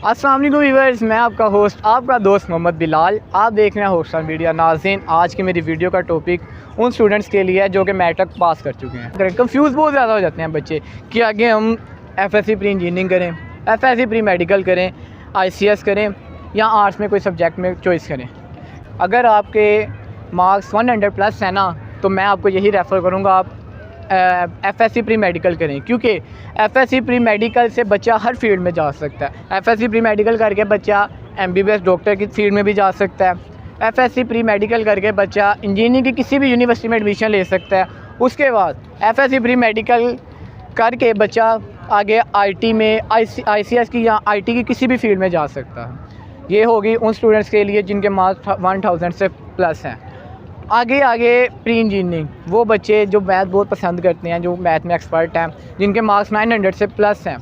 अस्सलाम वालेकुम व्यूअर्स मैं आपका होस्ट आपका दोस्त मोहम्मद बिलाल। आप देख रहे हैं होस्टल मीडिया नाजीन आज की मेरी वीडियो का टॉपिक उन स्टूडेंट्स के लिए है जो कि मैट्रिक पास कर चुके हैं। कंफ्यूज बहुत ज़्यादा हो जाते हैं बच्चे कि आगे हम F S C pre engineering करें F S C pre medical करें आई सी एस करें या आर्ट्स में कोई सब्जेक्ट में चॉइस करें। अगर आपके मार्क्स वन हंड्रेड प्लस है ना तो मैं आपको यही रेफ़र करूँगा। आप F S C pre medical करें, क्योंकि F S C pre medical से बच्चा हर फ़ील्ड में जा सकता है। F S C pre medical करके बच्चा M B B S doctor की फ़ील्ड में भी जा सकता है। F S C pre medical करके बच्चा इंजीनियरिंग की किसी भी यूनिवर्सिटी में एडमिशन ले सकता है। उसके बाद F S C pre medical करके बच्चा आगे आई टी में आई सी आई सी एस की या आई टी की किसी भी फ़ील्ड में जा सकता है। ये होगी उन स्टूडेंट्स के लिए जिनके मार्क्स वन थाउज़ेंड से प्लस हैं। आगे आगे प्री इंजीनियरिंग वो बच्चे जो मैथ बहुत पसंद करते हैं, जो मैथ में एक्सपर्ट हैं, जिनके मार्क्स 900 से प्लस हैं,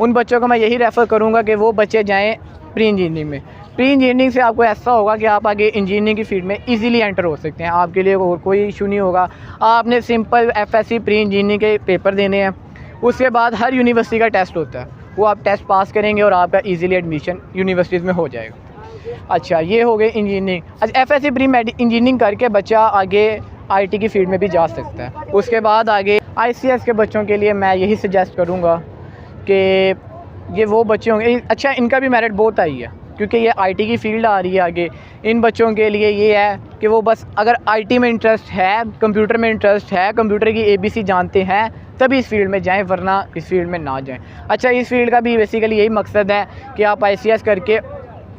उन बच्चों को मैं यही रेफ़र करूँगा कि वो बच्चे जाएँ प्री इंजीनियरिंग में। प्री इंजीनियरिंग से आपको ऐसा होगा कि आप आगे इंजीनियरिंग की फ़ील्ड में इजीली एंटर हो सकते हैं। आपके लिए और कोई इशू नहीं होगा। आपने simple F S C pre engineering के पेपर देने हैं। उसके बाद हर यूनिवर्सिटी का टेस्ट होता है। वो आप टेस्ट पास करेंगे और आपका ईज़िली एडमिशन यूनिवर्सिटीज़ में हो जाएगा। अच्छा ये हो गए इंजीनियरिंग अच्छा एफ़ एस प्री इंजीनियरिंग करके बच्चा आगे आईटी की फ़ील्ड में भी जा सकता है। उसके बाद आगे आईसीएस के बच्चों के लिए मैं यही सजेस्ट करूँगा कि ये वो बच्चे होंगे। अच्छा इनका भी मेरिट बहुत आई है, क्योंकि ये आईटी की फ़ील्ड आ रही है आगे। इन बच्चों के लिए ये है कि वो बस, अगर आईटी में इंटरेस्ट है कंप्यूटर में इंटरेस्ट है कंप्यूटर की एबीसी जानते हैं, तभी इस फ़ील्ड में जाएँ, वरना इस फ़ील्ड में ना जाएँ। अच्छा इस फ़ील्ड का भी बेसिकली यही मकसद है कि आप आईसीएस करके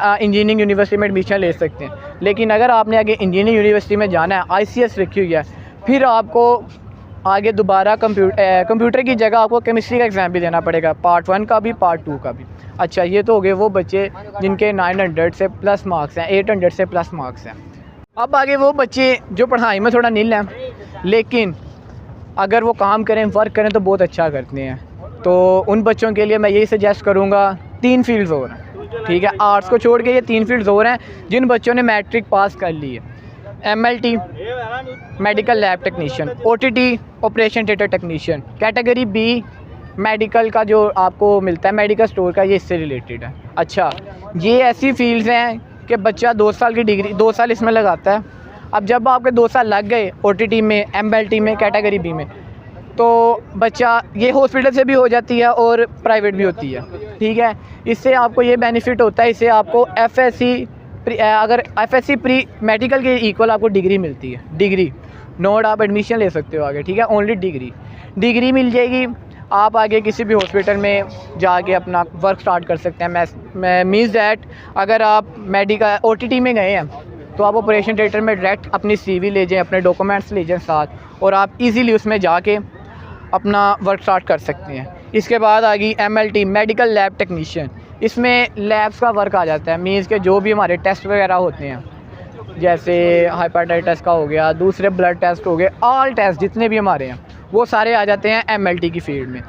इंजीनियरिंग यूनिवर्सिटी में एडमिशन ले सकते हैं। लेकिन अगर आपने आगे इंजीनियरिंग यूनिवर्सिटी में जाना है आईसीएस रखी हुई है, फिर आपको आगे दोबारा कंप्यूटर कंप्यूटर की जगह आपको केमिस्ट्री का एग्ज़ाम भी देना पड़ेगा पार्ट वन का भी पार्ट टू का भी। अच्छा ये तो हो गए वो बच्चे जिनके 900 से प्लस मार्क्स हैं 800 से प्लस मार्क्स हैं। अब आगे वो बच्चे जो पढ़ाई में थोड़ा नील हैं, लेकिन अगर वो काम करें वर्क करें तो बहुत अच्छा करते हैं। तो उन बच्चों के लिए मैं यही सजेस्ट करूँगा, तीन फील्ड्स और हैं। ठीक है आर्ट्स को छोड़ के ये तीन फील्ड्स और हैं, जिन बच्चों ने मैट्रिक पास कर ली है। M L T medical lab technician O T T operation theatre technician category B medical का जो आपको मिलता है मेडिकल स्टोर का, ये इससे रिलेटेड है। अच्छा ये ऐसी फील्ड्स हैं कि बच्चा दो साल की डिग्री दो साल इसमें लगाता है। अब जब आपके दो साल लग गए ओ टी टी में एम टी में कैटेगरी बी में तो बच्चा ये हॉस्पिटल से भी हो जाती है और प्राइवेट भी होती है। ठीक है? इससे आपको ये बेनिफिट होता है, इससे आपको एफ़ एस सी अगर F S C pre medical के इक्वल आपको डिग्री मिलती है। डिग्री नोट आप एडमिशन ले सकते हो आगे, ठीक है? ओनली डिग्री डिग्री मिल जाएगी। आप आगे किसी भी हॉस्पिटल में जाके अपना वर्क स्टार्ट कर सकते हैं। मीन्स डैट अगर आप मेडिकल ओटीटी में गए हैं तो आप ऑपरेशन थिएटर में डायरेक्ट अपनी सीवी ले जाएँ, अपने डॉक्यूमेंट्स ले जाएँ साथ, और आप इजीली उसमें जाके अपना वर्क स्टार्ट कर सकते हैं। इसके बाद आ गई एमएलटी मेडिकल लैब टेक्नीशियन इसमें लैब्स का वर्क आ जाता है। मीन्स के जो भी हमारे टेस्ट वगैरह होते हैं, जैसे हाइपाटाइटिस का हो गया, दूसरे ब्लड टेस्ट हो गए ऑल टेस्ट जितने भी हमारे हैं, वो सारे आ जाते हैं एमएलटी की फ़ील्ड में।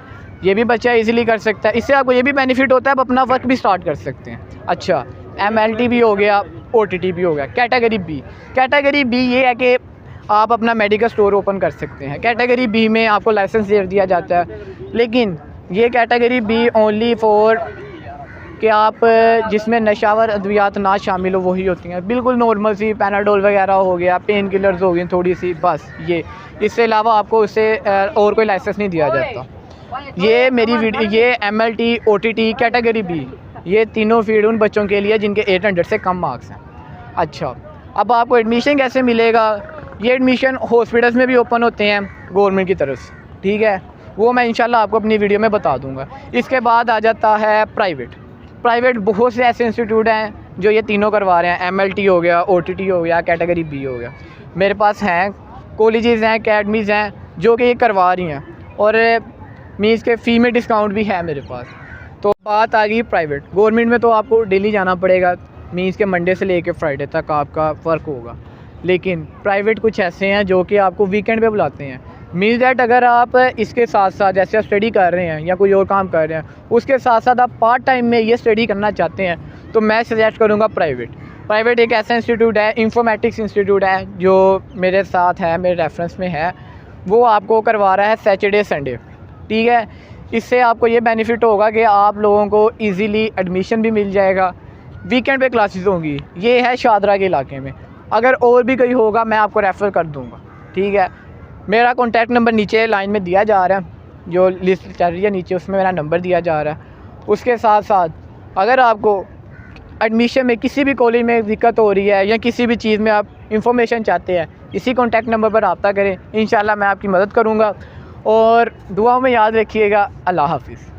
ये भी बच्चा इजीली कर सकता है। इससे आपको ये भी बेनिफिट होता है, आप अपना वर्क भी स्टार्ट कर सकते हैं। अच्छा एमएलटी भी हो गया ओटीटी भी हो गया कैटेगरी बी कैटेगरी बी ये है कि आप अपना मेडिकल स्टोर ओपन कर सकते हैं। कैटेगरी बी में आपको लाइसेंस दे दिया जाता है। लेकिन ये कैटेगरी बी ओनली फॉर कि आप, जिसमें नशावर अद्वियात ना शामिल हो, वही होती हैं। बिल्कुल नॉर्मल सी पैनाडोल वगैरह हो गया पेन किलर्स हो गई, थोड़ी सी, बस ये। इससे अलावा आपको उससे और कोई लाइसेंस नहीं दिया जाता। ये मेरी वीडियो ये M L T O T T category B ये तीनों फ़ील्ड उन बच्चों के लिए जिनके एट हंड्रेड से कम मार्क्स हैं। अच्छा अब आपको एडमिशन कैसे मिलेगा? ये एडमिशन हॉस्पिटल्स में भी ओपन होते हैं गवर्नमेंट की तरफ़ से, ठीक है? वो मैं इंशाल्लाह आपको अपनी वीडियो में बता दूँगा। इसके बाद आ जाता है प्राइवेट प्राइवेट बहुत से ऐसे इंस्टीट्यूट हैं जो ये तीनों करवा रहे हैं। एमएलटी हो गया ओटीटी हो गया कैटेगरी बी हो गया। मेरे पास हैं कॉलेजेस हैं अकेडमीज़ हैं, जो कि ये करवा रही हैं। और मीन्स के फ़ी में डिस्काउंट भी है मेरे पास। तो बात आ गई प्राइवेट गवर्नमेंट में तो आपको डेली जाना पड़ेगा। मीन्स के मंडे से लेके फ्राइडे तक आपका फ़र्क होगा। लेकिन प्राइवेट कुछ ऐसे हैं जो कि आपको वीकेंड पे बुलाते हैं। मीन्स डैट अगर आप इसके साथ साथ जैसे आप स्टडी कर रहे हैं या कोई और काम कर रहे हैं, उसके साथ साथ आप पार्ट टाइम में ये स्टडी करना चाहते हैं तो मैं सजेस्ट करूँगा प्राइवेट प्राइवेट एक ऐसा इंस्टीट्यूट है इंफॉर्मेटिक्स इंस्टीट्यूट है, जो मेरे साथ है, मेरे रेफरेंस में है। वो आपको करवा रहा है सैटरडे संडे ठीक है? इससे आपको ये बेनिफिट होगा कि आप लोगों को इजीली एडमिशन भी मिल जाएगा। वीकेंड पे क्लासेस होंगी। ये है शादरा के इलाके में। अगर और भी कोई होगा, मैं आपको रेफ़र कर दूँगा। ठीक है? मेरा कॉन्टैक्ट नंबर नीचे लाइन में दिया जा रहा है। जो लिस्ट चल रही है नीचे, उसमें मेरा नंबर दिया जा रहा है। उसके साथ साथ अगर आपको एडमिशन में किसी भी कॉलेज में दिक्कत हो रही है या किसी भी चीज़ में आप इंफॉर्मेशन चाहते हैं, इसी कॉन्टैक्ट नंबर पर रबता करें। इन मैं आपकी मदद करूँगा। और दुआओं में याद रखिएगा। अल्लाह हाफिज़।